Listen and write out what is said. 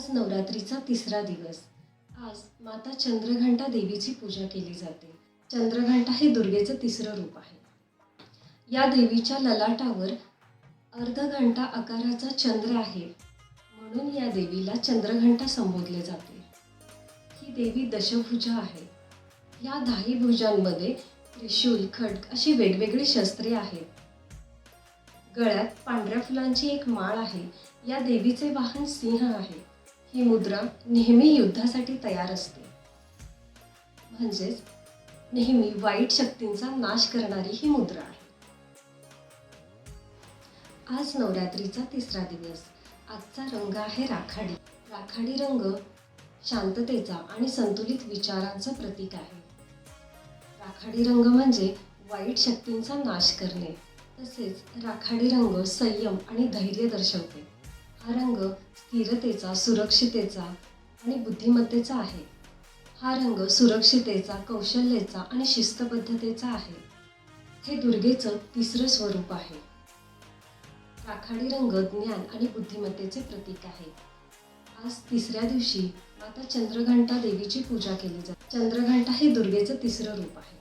आज नवरात्रीचा तिसरा दिवस. आज माता चंद्रघंटा देवीची पूजा केली जाते. चंद्रघंटा हे दुर्गेचं तिसरं रूप आहे. या देवीच्या ललाटावर अर्धघंटा आकाराचा चंद्र आहे. म्हणून या देवीला चंद्रघंटा संबोधले जाते. ही देवी दशभुजा आहे. या दहाही भुजांमध्ये त्रिशूल खडक अशी वेगवेगळी शस्त्रे आहेत. गळ्यात पांढऱ्या फुलांची एक माळ आहे. या देवीचे वाहन सिंह आहे. ही मुद्रा नेहमी युद्धासाठी तयार असते. म्हणजेच नेहमी वाईट शक्तींचा नाश करणारी ही मुद्रा आहे. आज नवरात्रीचा तिसरा दिवस. आजचा रंग आहे राखाडी. राखाडी रंग शांततेचा आणि संतुलित विचारांचं प्रतीक आहे. राखाडी रंग म्हणजे वाईट शक्तींचा नाश करणे. तसेच राखाडी रंग संयम आणि धैर्य दर्शवते. हा रंग स्थिरतेचा सुरक्षितेचा आणि बुद्धिमत्तेचा आहे. हा रंग सुरक्षितेचा कौशल्याचा आणि शिस्तबद्धतेचा आहे. हे दुर्गेचं तिसरं स्वरूप आहे. राखाडी रंग ज्ञान आणि बुद्धिमत्तेचे प्रतीक आहे. आज तिसऱ्या दिवशी माता चंद्रघंटा देवीची पूजा केली जाते. चंद्रघंटा हे दुर्गेचं तिसरं रूप आहे.